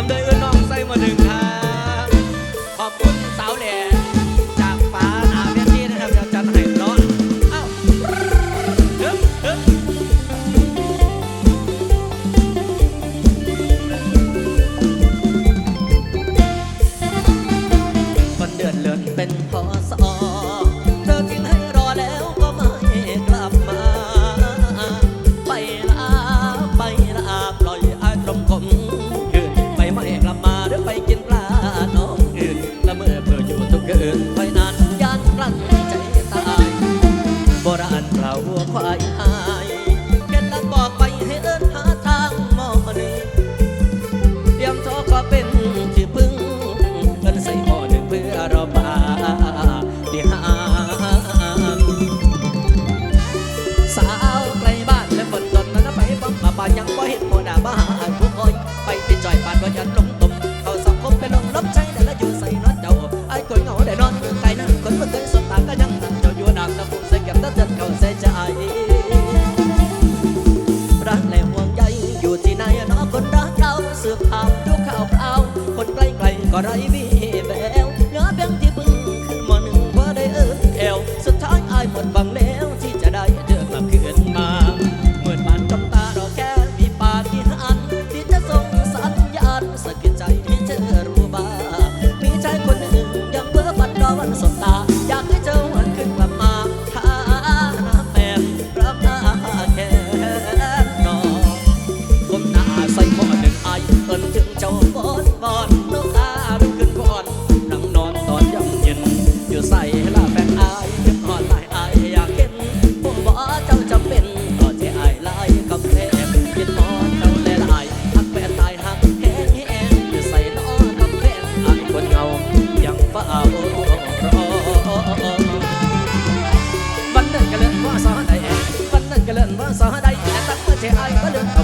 ามด้วยอื่นน้องใส่มาหนึ่งครับขอบคุณสาวแหล่จากฟ้าหนาเวทีนะครับเดี๋ยวจัดให้เนาะเอ้าเฮ้ยเฮ้ยวันเดือนเลือนเป็นพอส ที่หางสาวไกลบ้านและฝนตกนั้นไปฟังมาป่ายังบ่เห็นโมดาบ้าหาผู้คอยไปติดจ่อยปานว่ายันลงตุ่มเขาสังคมเป็นลงลบใจแต่ละอยู่ใส่นอนเจ้าไอ้คนเหงาได้นอนไกลนั่นคนเมื่อเคยสบตาก็ยังนั่งเจ้าอยู่นางตะปุ่มใส่เก็บตะเจันเขาใส่ใจรักและห่วงใยอยู่ที่ไหนนาะคนรักเราสืบข่าวดูข่าวคราวคนไกลๆก็ไร้ เมือาสหใดแต่ตั้งเมื่อเชไอก็ลือ